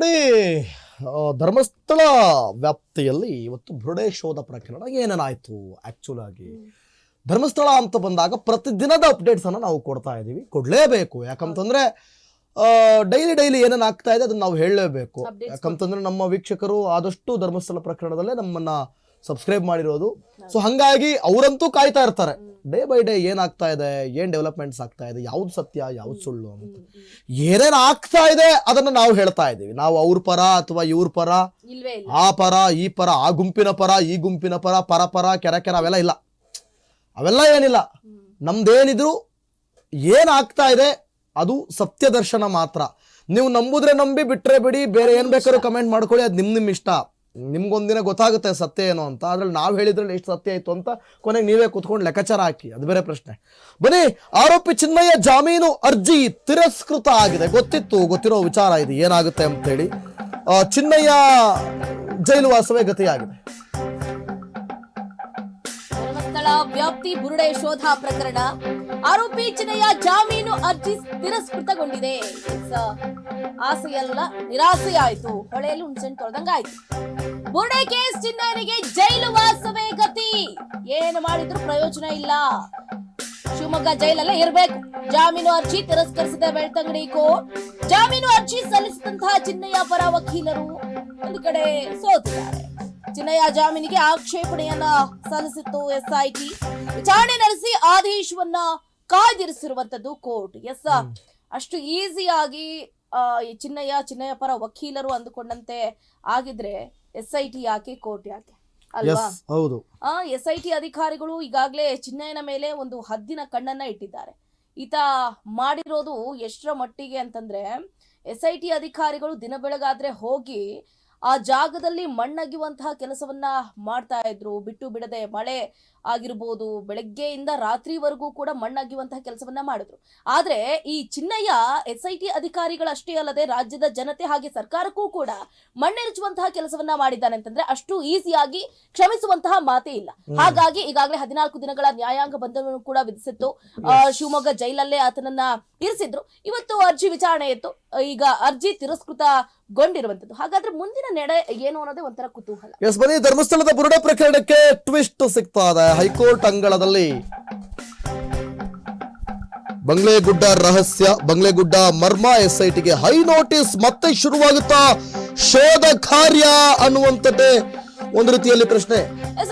ನೋಡಿ ಧರ್ಮಸ್ಥಳ ವ್ಯಾಪ್ತಿಯಲ್ಲಿ ಇವತ್ತು ಬುರುಡೆ ಶೋಧ ಪ್ರಕರಣ ಏನೇನಾಯ್ತು? ಆಕ್ಚುಲ್ ಆಗಿ ಧರ್ಮಸ್ಥಳ ಅಂತ ಬಂದಾಗ ಪ್ರತಿದಿನದ ಅಪ್ಡೇಟ್ಸ್ ಅನ್ನ ನಾವು ಕೊಡ್ತಾ ಇದ್ದೀವಿ. ಕೊಡಲೇಬೇಕು. ಯಾಕಂತಂದ್ರೆ ಡೈಲಿ ಡೈಲಿ ಏನೇನು ಆಗ್ತಾ ಇದೆ ಅದನ್ನ ನಾವು ಹೇಳಲೇಬೇಕು. ಯಾಕಂತಂದ್ರೆ ನಮ್ಮ ವೀಕ್ಷಕರು ಆದಷ್ಟು ಧರ್ಮಸ್ಥಳ ಪ್ರಕರಣದಲ್ಲೇ ನಮ್ಮನ್ನ ಸಬ್ಸ್ಕ್ರೈಬ್ ಮಾಡಿರೋದು. ಸೊ ಹಂಗಾಗಿ ಅವರಂತೂ ಕಾಯ್ತಾ ಇರ್ತಾರೆ. ಡೇ ಬೈ ಡೇ ಏನಾಗ್ತಾ ಇದೆ? ಏನ್ ಡೆವಲಪ್ಮೆಂಟ್ಸ್ ಆಗ್ತಾ ಇದೆ? ಯಾವ್ದು ಸತ್ಯ ಯಾವ್ದು ಸುಳ್ಳು ಅಂತ. ಏನೇನು ಆಗ್ತಾ ಇದೆ ಅದನ್ನ ನಾವು ಹೇಳ್ತಾ ಇದ್ದೀವಿ. ನಾವು ಅವ್ರ ಪರ ಅಥವಾ ಇವ್ರ ಪರ ಆ ಪರ ಈ ಪರ ಆ ಗುಂಪಿನ ಪರ ಈ ಗುಂಪಿನ ಪರ ಪರ ಪರ ಕೆರ ಕೆರ ಅವೆಲ್ಲ ಇಲ್ಲ. ಅವೆಲ್ಲ ಏನಿಲ್ಲ. ನಮ್ದೇನಿದ್ರು ಏನಾಗ್ತಾ ಇದೆ ಅದು ಸತ್ಯ ದರ್ಶನ ಮಾತ್ರ. ನೀವು ನಂಬುದ್ರೆ ನಂಬಿ ಬಿಟ್ರೆ ಬಿಡಿ ಬೇರೆ ಏನ್ ಬೇಕಾದ್ರೂ ಕಮೆಂಟ್ ಮಾಡ್ಕೊಳ್ಳಿ ಅದು ನಿಮ್ ನಿಮ್ ಇಷ್ಟ ನಿಮ್ಗೊಂದಿನ ಗೊತ್ತಾಗುತ್ತೆ ಸತ್ಯ ಏನು ಅಂತ. ಅದ್ರಲ್ಲಿ ನಾವು ಹೇಳಿದ್ರಲ್ಲಿ ಎಷ್ಟು ಸತ್ಯ ಆಯ್ತು ಅಂತ ಕೊನೆಗೆ ನೀವೇ ಕುತ್ಕೊಂಡು ಲೆಕ್ಕಾಚಾರ ಹಾಕಿ. ಅದು ಬೇರೆ ಪ್ರಶ್ನೆ. ಬನ್ನಿ, ಆರೋಪಿ ಚಿನ್ಮಯ್ಯ ಜಾಮೀನು ಅರ್ಜಿ ತಿರಸ್ಕೃತ ಆಗಿದೆ. ಗೊತ್ತಿತ್ತು, ಗೊತ್ತಿರೋ ವಿಚಾರ ಇದು. ಏನಾಗುತ್ತೆ ಅಂತೇಳಿ. ಚಿನ್ಮಯ್ಯ ಜೈಲು ವಾಸವೇ ಗತಿಯಾಗಿದೆ. ವ್ಯಾಪ್ತಿ ಬುರುಡೆ ಶೋಧ ಪ್ರಕರಣ. ಆರೋಪಿ ಚಿನ್ನಯ್ಯ ಜಾಮೀನು ಅರ್ಜಿ ತಿರಸ್ಕೃತಗೊಂಡಿದೆ. ಆಸೆಯೆಲ್ಲ ನಿರಾಸೆಯಾಯ್ತು ಹೊಳೆಯಲ್ಲಿ ಹುಣಸೆನ್ ತೊಳೆದಂಗಾಯ್ತು. ಬುರ್ಡೆ ಕೇಸ್ ಚಿನ್ನಯ್ಯನಿಗೆ ಜೈಲು ವಾಸವೇ ಗತಿ. ಏನು ಮಾಡಿದ್ರು ಪ್ರಯೋಜನ ಇಲ್ಲ. ಶಿವಮೊಗ್ಗ ಜೈಲಲ್ಲೇ ಇರಬೇಕು. ಜಾಮೀನು ಅರ್ಜಿ ತಿರಸ್ಕರಿಸಿದ ಬೆಳ್ತಂಗಡಿ ಕೋರ್ಟ್, ಜಾಮೀನು ಅರ್ಜಿ ಸಲ್ಲಿಸಿದಂತಹ ಚಿನ್ನಯ್ಯ ಪರ ವಕೀಲರು ಒಂದು ಕಡೆ ಸೋತಿದ್ದಾರೆ. ಚಿನ್ನಯ್ಯ ಜಾಮೀನಿಗೆ ಆಕ್ಷೇಪಣೆಯನ್ನ ಸಲ್ಲಿಸಿತ್ತು ಎಸ್ಐಟಿ. ವಿಚಾರಣೆ ನಡೆಸಿ ಆದೇಶವನ್ನ ಕಾಯ್ದಿರಿಸಿರುವಂತದ್ದು ಕೋರ್ಟ್. ಎಸ್? ಅಷ್ಟು ಈಸಿಯಾಗಿ ಈ ಚಿನ್ನಯ್ಯ ಚಿನ್ನಯ್ಯ ಪರ ವಕೀಲರು ಅಂದುಕೊಂಡಂತೆ ಆಗಿದ್ರೆ ಎಸ್ ಐ ಟಿ ಯಾಕೆ ಕೋರ್ಟ್ ಯಾಕೆ? ಅಲ್ವಾ? ಎಸ್ ಹೌದು. ಆ ಎಸ್ ಐ ಟಿ ಅಧಿಕಾರಿಗಳು ಈಗಾಗಲೇ ಚಿನ್ನಯ್ಯನ ಮೇಲೆ ಒಂದು ಹದ್ದಿನ ಕಣ್ಣನ್ನ ಇಟ್ಟಿದ್ದಾರೆ. ಈತ ಮಾಡಿರೋದು ಎಷ್ಟರ ಮಟ್ಟಿಗೆ ಅಂತಂದ್ರೆ ಎಸ್ ಐ ಟಿ ಅಧಿಕಾರಿಗಳು ದಿನ ಬೆಳಗಾದ್ರೆ ಹೋಗಿ ಆ ಜಾಗದಲ್ಲಿ ಮಣ್ಣಗಿಯುವಂತಹ ಕೆಲಸವನ್ನ ಮಾಡ್ತಾ ಇದ್ರು. ಬಿಟ್ಟು ಬಿಡದೆ ಮಳೆ ಆಗಿರ್ಬೋದು ಬೆಳಗ್ಗೆಯಿಂದ ರಾತ್ರಿವರೆಗೂ ಕೂಡ ಮಣ್ಣಾಗಿವಂತಹ ಕೆಲಸವನ್ನ ಮಾಡಿದ್ರು. ಆದ್ರೆ ಈ ಚಿನ್ನಯ್ಯ ಎಸ್ ಐ ಟಿ ಅಧಿಕಾರಿಗಳಷ್ಟೇ ಅಲ್ಲದೆ ರಾಜ್ಯದ ಜನತೆ ಹಾಗೆ ಸರ್ಕಾರಕ್ಕೂ ಕೂಡ ಮಣ್ಣೆರಚುವಂತಹ ಕೆಲಸವನ್ನ ಮಾಡಿದ್ದಾನೆ ಅಂತಂದ್ರೆ ಅಷ್ಟು ಈಸಿಯಾಗಿ ಕ್ಷಮಿಸುವಂತಹ ಮಾತೇ ಇಲ್ಲ. ಹಾಗಾಗಿ ಈಗಾಗಲೇ ಹದಿನಾಲ್ಕು ದಿನಗಳ ನ್ಯಾಯಾಂಗ ಬಂಧನವನ್ನು ಕೂಡ ವಿಧಿಸಿತ್ತು. ಶಿವಮೊಗ್ಗ ಜೈಲಲ್ಲೇ ಆತನನ್ನ ಇರಿಸಿದ್ರು. ಇವತ್ತು ಅರ್ಜಿ ವಿಚಾರಣೆ ಇತ್ತು. ಈಗ ಅರ್ಜಿ ತಿರಸ್ಕೃತಗೊಂಡಿರುವಂತದ್ದು. ಹಾಗಾದ್ರೆ ಮುಂದಿನ ನಡೆ ಏನು ಅನ್ನೋದೇ ಒಂಥರ ಕುತೂಹಲ. ಎಸ್ ಬನ್ನಿ ಧರ್ಮಸ್ಥಳದ ಬುರುಡೆ ಪ್ರಕರಣಕ್ಕೆ ಟ್ವಿಸ್ಟ್ ಸಿಗ್ತಾ ಇದೆ. ಹೈಕೋರ್ಟ್ ಅಂಗಳದಲ್ಲಿ ಬಂಗ್ಲೆಗುಡ್ಡ ರಹಸ್ಯ, ಬಂಗ್ಲೆಗುಡ್ಡ ಮರ್ಮ ಎಸ್ ಐ ಟಿಗೆ ಹೈ ನೋಟಿಸ್ ಮತ್ತೆ ಶುರುವಾಗುತ್ತಾ? ಶೋಧ ಕಾರ್ಯ ಅನ್ನುವಂಥದ್ದೇ ಒಂದು ರೀತಿಯಲ್ಲಿ ಪ್ರಶ್ನೆ.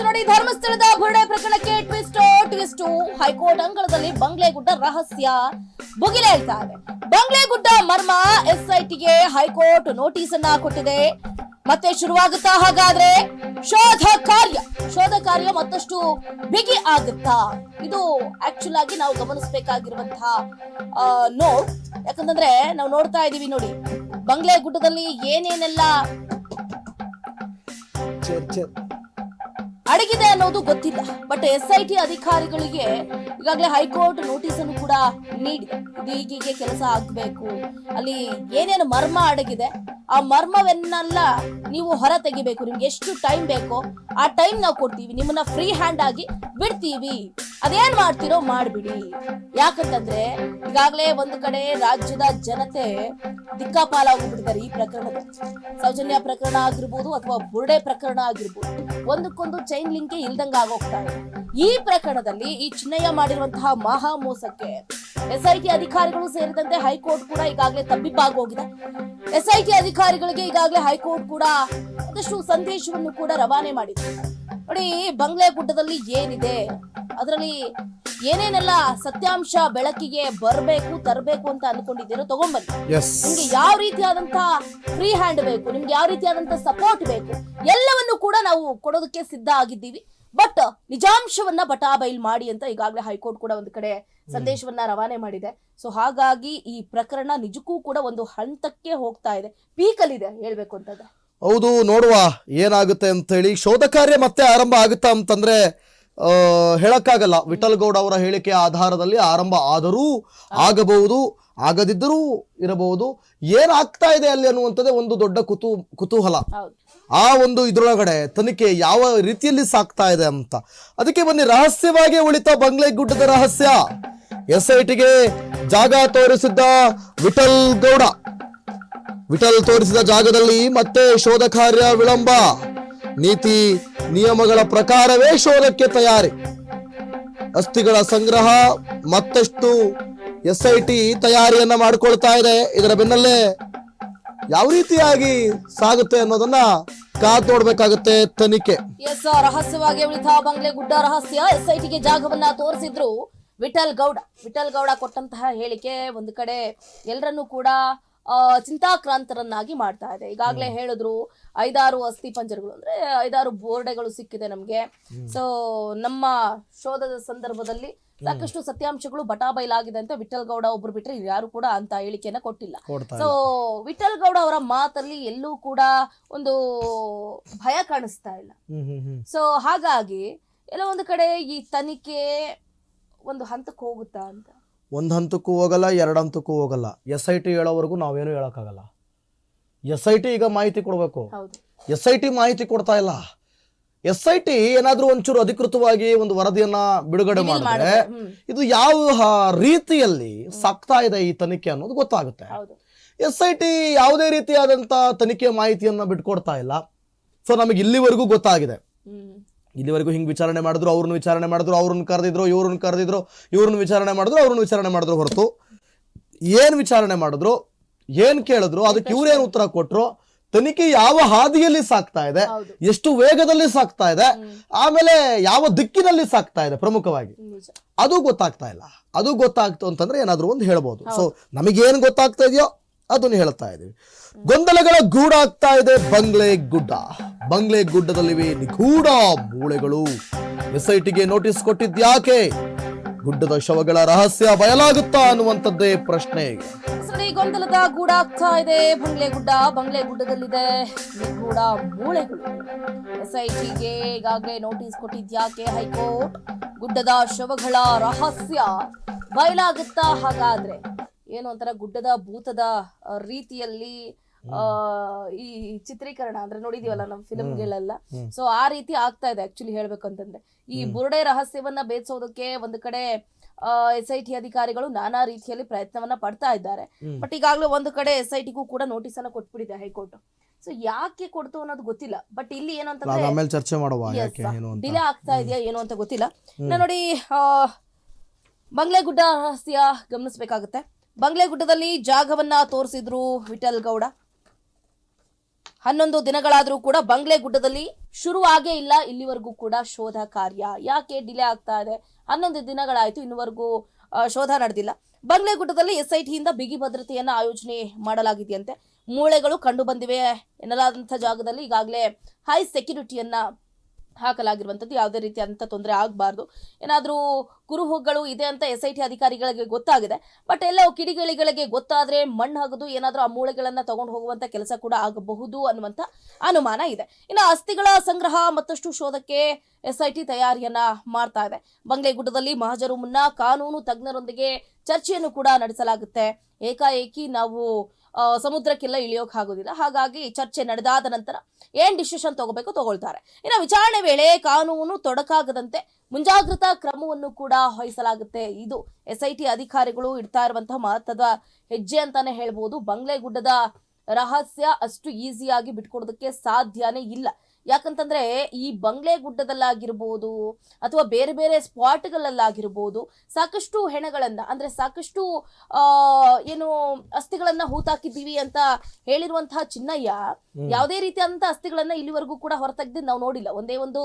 ನೋಡಿ, ಧರ್ಮಸ್ಥಳದ ಬುರುಡೆ ಪ್ರಕರಣಕ್ಕೆ ಟ್ವಿಸ್ಟ್ ಟ್ವಿಸ್ಟ್ ಹೈಕೋರ್ಟ್ ಅಂಗಳದಲ್ಲಿ ಬಂಗ್ಲೆಗುಡ್ಡ ರಹಸ್ಯ ಭುಗಿಲೇಳ್ತಾ ಇದೆ. ಬಂಗ್ಲೆಗುಡ್ಡ ಮರ್ಮ ಎಸ್ಐಟಿಗೆ ಹೈಕೋರ್ಟ್ ನೋಟಿಸ್ ಅನ್ನ ಕೊಟ್ಟಿದೆ. ಮತ್ತೆ ಶುರುವಾಗುತ್ತಾ ಹಾಗಾದ್ರೆ? ಶೋಧ ಕಾರ್ಯ. ಶೋಧ ಕಾರ್ಯ ಮತ್ತಷ್ಟು ಬಿಗಿ ಆಗುತ್ತಾ? ಇದು ಆಕ್ಚುಲ್ ಆಗಿ ನಾವು ಗಮನಿಸಬೇಕಾಗಿರುವಂತಹ ನೋಟ್ ಯಾಕಂತಂದ್ರೆ ನಾವು ನೋಡ್ತಾ ಇದೀವಿ ನೋಡಿ. ಬಂಗ್ಲೆಗುಡ್ಡದಲ್ಲಿ ಏನೇನೆಲ್ಲ ಅಡಗಿದೆ ಅನ್ನೋದು ಗೊತ್ತಿಲ್ಲ. ಬಟ್ ಎಸ್ ಐ ಟಿ ಅಧಿಕಾರಿಗಳಿಗೆ ಈಗಾಗಲೇ ಹೈಕೋರ್ಟ್ ನೋಟಿಸ್ ಅನ್ನು ಕೂಡ ನೀಡಿದೆ. ಇದು ಕೆಲಸ ಆಗ್ಬೇಕು. ಅಲ್ಲಿ ಏನೇನು ಮರ್ಮ ಅಡಗಿದೆ? ಆ ಮರ್ಮವನ್ನೆಲ್ಲ ನೀವು ಹೊರ ತೆಗಿಬೇಕು. ನಿಮ್ಗೆ ಎಷ್ಟು ಟೈಮ್ ಬೇಕೋ ಆ ಟೈಮ್ ನಾವು ಕೊಡ್ತೀವಿ. ನಿಮ್ಮನ್ನ ಫ್ರೀ ಹ್ಯಾಂಡ್ ಆಗಿ ಬಿಡ್ತೀವಿ. ಅದೇನ್ ಮಾಡ್ತೀರೋ ಮಾಡ್ಬಿಡಿ. ಯಾಕಂತಂದ್ರೆ ಈಗಾಗಲೇ ಒಂದು ಕಡೆ ರಾಜ್ಯದ ಜನತೆ ದಿಕ್ಕಾಪಾಲಾಗೋಗ್ಬಿಟ್ಟಿದ್ದಾರೆ ಈ ಪ್ರಕರಣದ ಸೌಜನ್ಯ ಪ್ರಕರಣ ಆಗಿರ್ಬೋದು ಅಥವಾ ಬುರ್ಡೆ ಪ್ರಕರಣ ಆಗಿರ್ಬೋದು. ಒಂದಕ್ಕೊಂದು ಚೈನ್ ಲಿಂಕ್ ಇಲ್ದಂಗ ಆಗೋಗ್ತಾ ಈ ಪ್ರಕರಣದಲ್ಲಿ ಈ ಚಿನ್ನಯ್ಯ ಮಾಡಿರುವಂತಹ ಮಹಾ ಮೋಸಕ್ಕೆ ಎಸ್ ಐ ಟಿ ಅಧಿಕಾರಿಗಳು ಸೇರಿದಂತೆ ಹೈಕೋರ್ಟ್ ಕೂಡ ಈಗಾಗಲೇ ತಬ್ಬಿಬ್ಬಾಗೋಗಿದೆ ಎಸ್ ಐ ಟಿ ಅಧಿಕಾರಿಗಳಿಗೆ ಈಗಾಗಲೇ ಹೈಕೋರ್ಟ್ ಕೂಡ ಒಂದಷ್ಟು ಸಂದೇಶವನ್ನು ಕೂಡ ರವಾನೆ ಮಾಡಿದೆ. ನೋಡಿ ಬಂಗ್ಲೆ ಗುಡ್ಡದಲ್ಲಿ ಏನಿದೆ? ಅದರಲ್ಲಿ ಏನೇನೆಲ್ಲ ಸತ್ಯಾಂಶ ಬೆಳಕಿಗೆ ಬರಬೇಕು ತರಬೇಕು ಅಂತ ಅನ್ಕೊಂಡಿದ್ದೀರೋ ತಗೊಂಡ್ಬನ್ನಿ ನಿಮ್ಗೆ ಯಾವ ರೀತಿಯಾದಂತ ಫ್ರೀ ಹ್ಯಾಂಡ್ ಬೇಕು ನಿಮ್ಗೆ ಯಾವ ರೀತಿಯಾದಂತ ಸಪೋರ್ಟ್ ಬೇಕು ಎಲ್ಲವನ್ನು ಕೂಡ ನಾವು ಕೊಡೋದಕ್ಕೆ ಸಿದ್ಧ ಆಗಿದ್ದೀವಿ. ಬಟ್ ನಿಜಾಂಶವನ್ನ ಬಟಾಬೈಲ್ ಮಾಡಿ ಅಂತ ಈಗಾಗಲೇ ಹೈಕೋರ್ಟ್ ಕೂಡ ಒಂದು ಕಡೆ ಸಂದೇಶವನ್ನ ರವಾನೆ ಮಾಡಿದೆ. ಸೊ ಹಾಗಾಗಿ ಈ ಪ್ರಕರಣ ನಿಜಕ್ಕೂ ಕೂಡ ಒಂದು ಹಂತಕ್ಕೆ ಹೋಗ್ತಾ ಇದೆ. ಪೀಕಲ್ಲಿದೆ ಹೇಳ್ಬೇಕು ಅಂತಂದ್ರೆ. ಹೌದು ನೋಡುವ ಏನಾಗುತ್ತೆ ಅಂತ ಹೇಳಿ ಶೋಧ ಕಾರ್ಯ ಮತ್ತೆ ಆರಂಭ ಆಗುತ್ತಾ ಅಂತಂದ್ರೆ ಹೇಳಕ್ಕಾಗಲ್ಲ. ವಿಠಲ್ ಗೌಡ ಅವರ ಹೇಳಿಕೆ ಆಧಾರದಲ್ಲಿ ಆರಂಭ ಆದರೂ ಆಗಬಹುದು ಆಗದಿದ್ದರೂ ಇರಬಹುದು. ಏನಾಗ್ತಾ ಇದೆ ಅಲ್ಲಿ ಅನ್ನುವಂಥದ್ದೇ ಒಂದು ದೊಡ್ಡ ಕುತೂ ಕುತೂಹಲ. ಆ ಒಂದು ಇದರೊಳಗಡೆ ತನಿಖೆ ಯಾವ ರೀತಿಯಲ್ಲಿ ಸಾಕ್ತಾ ಇದೆ ಅಂತ. ಅದಕ್ಕೆ ಬನ್ನಿ, ರಹಸ್ಯವಾಗಿ ಉಳಿತ ಬಂಗ್ಲೆ ಗುಡ್ಡದ ರಹಸ್ಯ. ಎಸ್ ಐ ಟಿಗೆ ಜಾಗ ತೋರಿಸಿದ್ದ ವಿಠಲ್ ಗೌಡ. ವಿಠಲ್ ತೋರಿಸಿದ ಜಾಗದಲ್ಲಿ ಮತ್ತೆ ಶೋಧ ಕಾರ್ಯ ವಿಳಂಬ. ನೀತಿ ನಿಯಮಗಳ ಪ್ರಕಾರವೇ ಶೋಧಕ್ಕೆ ತಯಾರಿ. ಅಸ್ಥಿಗಳ ಸಂಗ್ರಹ ಮತ್ತಷ್ಟು ಎಸ್ ಐ ಟಿ ತಯಾರಿಯನ್ನ ಮಾಡಿಕೊಳ್ತಾ ಇದೆ. ಇದರ ಬೆನ್ನಲ್ಲೇ ಯಾವ ರೀತಿಯಾಗಿ ಸಾಗುತ್ತೆ ಅನ್ನೋದನ್ನ ಕಾದ್ ನೋಡ್ಬೇಕಾಗುತ್ತೆ ತನಿಖೆ. ಎಸ್ ರಹಸ್ಯವಾಗಿ ಉಳಿದ ಬಂಗ್ಲೆ ಗುಡ್ಡ ರಹಸ್ಯ ಎಸ್ಐಟಿಗೆ ಜಾಗವನ್ನ ತೋರಿಸಿದ್ರು. ವಿಠಲ್ ಗೌಡ ವಿಠಲ್ ಗೌಡ ಕೊಟ್ಟಂತಹ ಹೇಳಿಕೆ ಒಂದು ಕಡೆ. ಎಲ್ಲರನ್ನೂ ಕೂಡ ಚಿಂತಾಕ್ರಾಂತರನ್ನಾಗಿ ಮಾಡ್ತಾ ಇದೆ. ಈಗಾಗಲೇ ಹೇಳಿದ್ರು ಐದಾರು ಅಸ್ಥಿ ಪಂಜರಗಳು ಅಂದ್ರೆ ಐದಾರು ಬೋರ್ಡೆಗಳು ಸಿಕ್ಕಿದೆ ನಮ್ಗೆ. ಸೊ ನಮ್ಮ ಶೋಧದ ಸಂದರ್ಭದಲ್ಲಿ ಸಾಕಷ್ಟು ಸತ್ಯಾಂಶಗಳು ಬಟಾಬೈಲಾಗಿದೆ ಅಂತ ವಿಠಲ್ ಗೌಡ ಒಬ್ರು ಬಿಟ್ರೆ ಯಾರು ಕೂಡ ಅಂತ ಹೇಳಿಕೆಯನ್ನ ಕೊಟ್ಟಿಲ್ಲ. ಸೊ ವಿಠಲ್ ಗೌಡ ಅವರ ಮಾತಲ್ಲಿ ಎಲ್ಲೂ ಕೂಡ ಒಂದು ಭಯ ಕಾಣಿಸ್ತಾ ಇಲ್ಲ. ಸೊ ಹಾಗಾಗಿ ಎಲ್ಲ ಒಂದು ಕಡೆ ಈ ತನಿಖೆ ಒಂದು ಹಂತಕ್ಕೆ ಹೋಗುತ್ತಾ ಅಂತ. ಒಂದು ಹಂತಕ್ಕೂ ಹೋಗಲ್ಲ ಎರಡು ಹಂತಕ್ಕೂ ಹೋಗಲ್ಲ. ಎಸ್ ಐ ಟಿ ಹೇಳೋವರೆಗೂ ನಾವೇನು ಹೇಳೋಕ್ಕಾಗಲ್ಲ. ಎಸ್ ಐ ಟಿ ಈಗ ಮಾಹಿತಿ ಕೊಡಬೇಕು. ಎಸ್ ಐ ಟಿ ಮಾಹಿತಿ ಕೊಡ್ತಾ ಇಲ್ಲ. ಎಸ್ ಐ ಟಿ ಏನಾದರೂ ಒಂಚೂರು ಅಧಿಕೃತವಾಗಿ ಒಂದು ವರದಿಯನ್ನ ಬಿಡುಗಡೆ ಮಾಡಿದ್ರೆ ಇದು ಯಾವ ರೀತಿಯಲ್ಲಿ ಸಾಕ್ತಾ ಇದೆ ಈ ತನಿಖೆ ಅನ್ನೋದು ಗೊತ್ತಾಗುತ್ತೆ. ಎಸ್ ಐ ಟಿ ಯಾವುದೇ ರೀತಿಯಾದಂತ ತನಿಖೆ ಮಾಹಿತಿಯನ್ನ ಬಿಟ್ಕೊಡ್ತಾ ಇಲ್ಲ. ಸೊ ನಮಗೆ ಇಲ್ಲಿವರೆಗೂ ಗೊತ್ತಾಗಿದೆ. ಇಲ್ಲಿವರೆಗೂ ಹಿಂಗೆ ವಿಚಾರಣೆ ಮಾಡಿದ್ರು ಅವ್ರನ್ನ ವಿಚಾರಣೆ ಮಾಡಿದ್ರು ಅವ್ರನ್ನ ಕರೆದಿದ್ರು ಇವ್ರನ್ನ ಕರೆದಿದ್ರು ಇವ್ರನ್ನ ವಿಚಾರಣೆ ಮಾಡಿದ್ರು ಅವ್ರನ್ನ ವಿಚಾರಣೆ ಮಾಡಿದ್ರು ಹೊರತು ಏನು ವಿಚಾರಣೆ ಮಾಡಿದ್ರು ಏನು ಕೇಳಿದ್ರು ಅದಕ್ಕೆ ಇವ್ರೇನ್ ಉತ್ತರ ಕೊಟ್ಟರು ತನಿಖೆ ಯಾವ ಹಾದಿಯಲ್ಲಿ ಸಾಕ್ತಾ ಇದೆ ಎಷ್ಟು ವೇಗದಲ್ಲಿ ಸಾಕ್ತಾ ಇದೆ ಆಮೇಲೆ ಯಾವ ದಿಕ್ಕಿನಲ್ಲಿ ಸಾಕ್ತಾ ಇದೆ ಪ್ರಮುಖವಾಗಿ. ಅದು ಗೊತ್ತಾಗ್ತಾ ಇಲ್ಲ. ಅದು ಗೊತ್ತಾಗ್ತು ಅಂತಂದ್ರೆ ಏನಾದ್ರೂ ಒಂದು ಹೇಳ್ಬೋದು. ಸೊ ನಮಗೇನು ಗೊತ್ತಾಗ್ತಾ ಇದೆಯೋ ಅದನ್ನು ಹೇಳ್ತಾ ಇದೀವಿ. ಗೊಂದಲಗಳ ಗೂಡಾಗ್ತಾ ಇದೆ ಬಂಗ್ಲೆ ಗುಡ್ಡ. ಬಂಗ್ಲೆ ಗುಡ್ಡದಲ್ಲಿವೆ ನಿಗೂಢ ಮೂಳೆಗಳು. ಎಸ್ಐಟಿಗೆ ನೋಟಿಸ್ ಕೊಟ್ಟಿದ್ಯಾಕೆ? ಗುಡ್ಡದ ಶವಗಳ ರಹಸ್ಯ ಬಯಲಾಗುತ್ತಾ ಅನ್ನುವಂಥದ್ದೇ ಪ್ರಶ್ನೆ. ಗೊಂದಲದ ಗೂಡಾಗ್ತಾ ಇದೆ. ಬಂಗ್ಲೆ ಗುಡ್ಡ ಬಂಗ್ಲೆ ಗುಡ್ಡದಲ್ಲಿದೆ. ನಿಗೂಢ ಮೂಳೆಗಳು. ಎಸ್ಐಟಿಗೆ ಈಗಾಗಲೇ ನೋಟಿಸ್ ಕೊಟ್ಟಿದ್ಯಾಕೆ ಹೈಕೋರ್ಟ್? ಗುಡ್ಡದ ಶವಗಳ ರಹಸ್ಯ ಬಯಲಾಗುತ್ತಾ ಹಾಗಾದ್ರೆ? ಏನು ಒಂಥರ ಗುಡ್ಡದ ಭೂತದ ರೀತಿಯಲ್ಲಿ ಈ ಚಿತ್ರೀಕರಣ ಅಂದ್ರೆ ನೋಡಿದೀವಲ್ಲ ನಮ್ಮ ಫಿಲ್ಮ್ಗಳೆಲ್ಲ ಸೊ ಆ ರೀತಿ ಆಗ್ತಾ ಇದೆ ಆಕ್ಚುಲಿ ಹೇಳ್ಬೇಕಂತಂದ್ರೆ. ಈ ಬುರುಡೆ ರಹಸ್ಯವನ್ನ ಬೇಯಿಸೋದಕ್ಕೆ ಒಂದು ಕಡೆ ಎಸ್ ಐ ಟಿ ಅಧಿಕಾರಿಗಳು ನಾನಾ ರೀತಿಯಲ್ಲಿ ಪ್ರಯತ್ನವನ್ನ ಪಡ್ತಾ ಇದ್ದಾರೆ. ಬಟ್ ಈಗಾಗಲೇ ಒಂದು ಕಡೆ ಎಸ್ ಐ ಟಿಗೂ ಕೂಡ ನೋಟಿಸ್ ಅನ್ನ ಕೊಟ್ಬಿಟ್ಟಿದೆ ಹೈಕೋರ್ಟ್. ಸೊ ಯಾಕೆ ಕೊಡ್ತು ಅನ್ನೋದು ಗೊತ್ತಿಲ್ಲ. ಬಟ್ ಇಲ್ಲಿ ಏನು ಚರ್ಚೆ ಮಾಡುವ ಡಿಲೇ ಆಗ್ತಾ ಇದೆಯಾ ಏನು ಅಂತ ಗೊತ್ತಿಲ್ಲ. ನೋಡಿ ನೋಡಿ ಬಂಗ್ಲೆ ಬಂಗ್ಲೆಗುಡ್ಡ ರಹಸ್ಯ ಗಮನಿಸಬೇಕಾಗುತ್ತೆ. ಬಂಗ್ಲೆಗುಡ್ಡದಲ್ಲಿ ಜಾಗವನ್ನ ತೋರಿಸಿದ್ರು ವಿಠಲ್ ಗೌಡ. ಹನ್ನೊಂದು ದಿನಗಳಾದರೂ ಕೂಡ ಬಂಗ್ಲೆ ಗುಡ್ಡದಲ್ಲಿ ಶುರುವಾಗೇ ಇಲ್ಲ. ಇಲ್ಲಿವರೆಗೂ ಕೂಡ ಶೋಧ ಕಾರ್ಯ ಯಾಕೆ ಡಿಲೇ ಆಗ್ತಾ ಇದೆ? ಹನ್ನೊಂದು ದಿನಗಳಾಯಿತು, ಇನ್ನುವರೆಗೂ ಶೋಧ ನಡೆದಿಲ್ಲ. ಬಂಗ್ಲೆಗುಡ್ಡದಲ್ಲಿ ಎಸ್ ಐ ಟಿಯಿಂದ ಬಿಗಿ ಭದ್ರತೆಯನ್ನು ಆಯೋಜನೆ ಮಾಡಲಾಗಿದೆಯಂತೆ. ಮೂಳೆಗಳು ಕಂಡು ಬಂದಿವೆ ಎನ್ನಲಾದಂಥ ಜಾಗದಲ್ಲಿ ಈಗಾಗಲೇ ಹೈ ಸೆಕ್ಯೂರಿಟಿಯನ್ನು ಹಾಕಲಾಗಿರುವಂಥದ್ದು. ಯಾವುದೇ ರೀತಿಯಾದಂಥ ತೊಂದರೆ ಆಗಬಾರ್ದು. ಏನಾದರೂ ಕುರುಹುಗಳು ಇದೆ ಅಂತ ಎಸ್ ಐ ಟಿ ಅಧಿಕಾರಿಗಳಿಗೆ ಗೊತ್ತಾಗಿದೆ. ಬಟ್ ಎಲ್ಲ ಕಿಡಿಗಳಿಗಳಿಗೆ ಗೊತ್ತಾದ್ರೆ ಮಣ್ಣು ಹಗದು ಏನಾದರೂ ಆ ಮೂಳೆಗಳನ್ನ ತಗೊಂಡು ಹೋಗುವಂತ ಕೆಲಸ ಕೂಡ ಆಗಬಹುದು ಅನ್ನುವಂತ ಅನುಮಾನ ಇದೆ. ಇನ್ನು ಅಸ್ಥಿಗಳ ಸಂಗ್ರಹ ಮತ್ತಷ್ಟು ಶೋಧಕ್ಕೆ ಎಸ್ ಐ ಟಿ ತಯಾರಿಯನ್ನ ಮಾಡ್ತಾ ಇದೆ. ಬಂಗ್ಲೆಗುಡ್ಡದಲ್ಲಿ ಮಹಜರು ಮುನ್ನ ಕಾನೂನು ತಜ್ಞರೊಂದಿಗೆ ಚರ್ಚೆಯನ್ನು ಕೂಡ ನಡೆಸಲಾಗುತ್ತೆ. ಏಕಾಏಕಿ ನಾವು ಸಮುದ್ರಕ್ಕೆಲ್ಲ ಇಳಿಯೋಕೆ ಆಗೋದಿಲ್ಲ. ಹಾಗಾಗಿ ಚರ್ಚೆ ನಡೆದಾದ ನಂತರ ಏನ್ ಡಿಸಿಷನ್ ತಗೋಬೇಕು ತಗೊಳ್ತಾರೆ. ಇನ್ನು ವಿಚಾರಣೆ ವೇಳೆ ಕಾನೂನು ತೊಡಕಾಗದಂತೆ ಮುಂಜಾಗ್ರತಾ ಕ್ರಮವನ್ನು ಕೂಡ ವಹಿಸಲಾಗುತ್ತೆ. ಇದು ಎಸ್ ಐ ಟಿ ಅಧಿಕಾರಿಗಳು ಇಡ್ತಾ ಇರುವಂತಹ ಮಹತ್ವದ ಹೆಜ್ಜೆ ಅಂತಾನೆ ಹೇಳ್ಬೋದು. ಬಂಗ್ಲೆಗುಡ್ಡದ ರಹಸ್ಯ ಅಷ್ಟು ಈಸಿಯಾಗಿ ಬಿಟ್ಕೊಡೋದಕ್ಕೆ ಸಾಧ್ಯನೇ ಇಲ್ಲ. ಯಾಕಂತಂದ್ರೆ ಈ ಬಂಗ್ಲೆ ಗುಡ್ಡದಲ್ಲಾಗಿರ್ಬೋದು ಅಥವಾ ಬೇರೆ ಬೇರೆ ಸ್ಪಾಟ್ಗಳಲ್ಲಾಗಿರ್ಬೋದು ಸಾಕಷ್ಟು ಹೆಣಗಳನ್ನ ಅಂದ್ರೆ ಸಾಕಷ್ಟು ಆ ಏನು ಅಸ್ಥಿಗಳನ್ನ ಹೂತಾಕಿದ್ದೀವಿ ಅಂತ ಹೇಳಿರುವಂತಹ ಚಿನ್ನಯ್ಯ ಯಾವುದೇ ರೀತಿಯಾದಂತಹ ಅಸ್ಥಿಗಳನ್ನ ಇಲ್ಲಿವರೆಗೂ ಕೂಡ ಹೊರತೆಗ್ದು ನಾವು ನೋಡಿಲ್ಲ. ಒಂದೇ ಒಂದು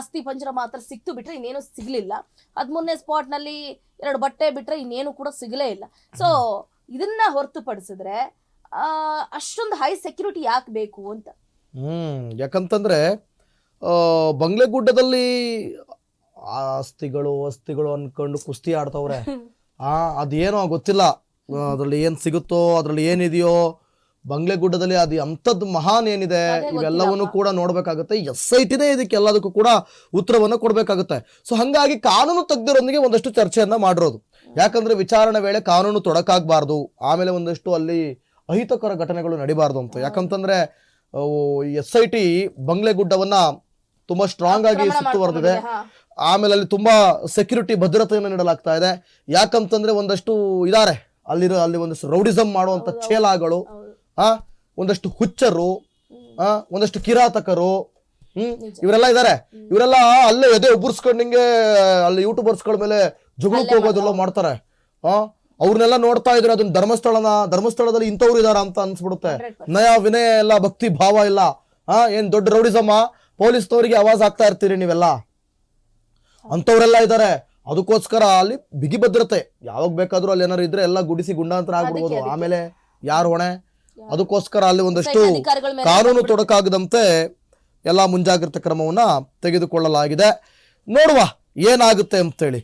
ಅಸ್ಥಿ ಪಂಜರ ಮಾತ್ರ ಸಿಕ್ತು ಬಿಟ್ರೆ ಇನ್ನೇನು ಸಿಗ್ಲಿಲ್ಲ. ಹದಿಮೂರನೇ ಸ್ಪಾಟ್ನಲ್ಲಿ ಎರಡು ಬಟ್ಟೆ ಬಿಟ್ರೆ ಇನ್ನೇನು ಕೂಡ ಸಿಗಲೇ ಇಲ್ಲ. ಸೊ ಇದನ್ನ ಹೊರತುಪಡಿಸಿದ್ರೆ ಅಷ್ಟೊಂದು ಹೈ ಸೆಕ್ಯೂರಿಟಿ ಯಾಕೆ ಬೇಕು ಅಂತ. ಹ್ಮ್ ಯಾಕಂತಂದ್ರೆ ಬಂಗ್ಲೆ ಗುಡ್ಡದಲ್ಲಿ ಆ ಅಸ್ತಿಗಳು ಅಸ್ತಿಗಳು ಅನ್ಕೊಂಡು ಕುಸ್ತಿ ಆಡ್ತವ್ರೆ. ಆ ಅದೇನೋ ಗೊತ್ತಿಲ್ಲ. ಅದ್ರಲ್ಲಿ ಏನ್ ಸಿಗುತ್ತೋ ಅದ್ರಲ್ಲಿ ಏನಿದೆಯೋ ಬಂಗ್ಲೆಗುಡ್ಡದಲ್ಲಿ ಅದು ಅಂಥದ್ದು ಮಹಾನ್ ಏನಿದೆ ಇವೆಲ್ಲವನ್ನು ಕೂಡ ನೋಡಬೇಕಾಗುತ್ತೆ. ಎಸ್ ಐ ಟಿನೇ ಇದಕ್ಕೆ ಎಲ್ಲದಕ್ಕೂ ಕೂಡ ಉತ್ತರವನ್ನು ಕೊಡಬೇಕಾಗುತ್ತೆ. ಸೊ ಹಂಗಾಗಿ ಕಾನೂನು ತಜ್ಞರೊಂದಿಗೆ ಒಂದಷ್ಟು ಚರ್ಚೆಯನ್ನ ಮಾಡಿರೋದು. ಯಾಕಂದ್ರೆ ವಿಚಾರಣೆ ವೇಳೆ ಕಾನೂನು ತೊಡಕಾಗಬಾರ್ದು. ಆಮೇಲೆ ಒಂದಷ್ಟು ಅಲ್ಲಿ ಅಹಿತಕರ ಘಟನೆಗಳು ನಡಿಬಾರ್ದು ಅಂತ. ಯಾಕಂತಂದ್ರೆ ಎಸ್ ಐ ಟಿ ಬಂಗ್ಲೆಗುಡ್ಡವನ್ನ ತುಂಬಾ ಸ್ಟ್ರಾಂಗ್ ಆಗಿ ಸುತ್ತುವರೆದಿದೆ ಆಮೇಲೆ ಅಲ್ಲಿ ತುಂಬಾ ಸೆಕ್ಯೂರಿಟಿ ಭದ್ರತೆಯನ್ನು ನೀಡಲಾಗ್ತಾ ಇದೆ. ಯಾಕಂತಂದ್ರೆ ಒಂದಷ್ಟು ಇದಾರೆ. ಅಲ್ಲಿರೋ ಅಲ್ಲಿ ಒಂದಷ್ಟು ರೌಡಿಸಮ್ ಮಾಡುವಂತ ಚೇಲಾಗಳು. ಆ ಒಂದಷ್ಟು ಹುಚ್ಚರು ಆ ಒಂದಷ್ಟು ಕಿರಾತಕರು ಹ್ಮ್ ಇವರೆಲ್ಲ ಇದಾರೆ. ಇವರೆಲ್ಲ ಅಲ್ಲೇ ಎದೆ ಉಬ್ಬರ್ಸ್ಕೊಂಡಂಗೆ ಅಲ್ಲಿ ಯೂಟ್ಯೂಬರ್ಸ್ಗಳ ಮೇಲೆ ಜಗಳಕ್ಕೆ ಹೋಗೋದೆಲ್ಲ ಮಾಡ್ತಾರೆ. ಆ ಅವ್ರನ್ನೆಲ್ಲ ನೋಡ್ತಾ ಇದ್ರೆ ಅದನ್ನ ಧರ್ಮಸ್ಥಳನ ಧರ್ಮಸ್ಥಳದಲ್ಲಿ ಇಂಥವ್ರು ಇದಾರ ಅಂತ ಅನ್ಸ್ಬಿಡುತ್ತೆ. ನಯ ವಿನಯ ಎಲ್ಲ ಭಕ್ತಿ ಭಾವ ಇಲ್ಲ. ಆ ಏನ್ ದೊಡ್ಡ ರೌಡಿಸಮ್ಮ? ಪೊಲೀಸ್ನವರಿಗೆ ಅವಾಜ್ ಆಗ್ತಾ ಇರ್ತೀರಿ ನೀವೆಲ್ಲ? ಅಂತವ್ರೆಲ್ಲ ಇದಾರೆ. ಅದಕ್ಕೋಸ್ಕರ ಅಲ್ಲಿ ಬಿಗಿ ಭದ್ರತೆ. ಯಾವಾಗ ಬೇಕಾದ್ರೂ ಅಲ್ಲಿ ಏನಾರು ಇದ್ರೆ ಎಲ್ಲ ಗುಡಿಸಿ ಗುಂಡಾಂತರ ಆಗ್ಬಿಡ್ಬೋದು. ಆಮೇಲೆ ಯಾರು ಹೊಣೆ? ಅದಕ್ಕೋಸ್ಕರ ಅಲ್ಲಿ ಒಂದಷ್ಟು ಕಾನೂನು ತೊಡಕಾಗದಂತೆ ಎಲ್ಲ ಮುಂಜಾಗ್ರತೆ ಕ್ರಮವನ್ನ ತೆಗೆದುಕೊಳ್ಳಲಾಗಿದೆ. ನೋಡುವ ಏನಾಗುತ್ತೆ ಅಂತೇಳಿ.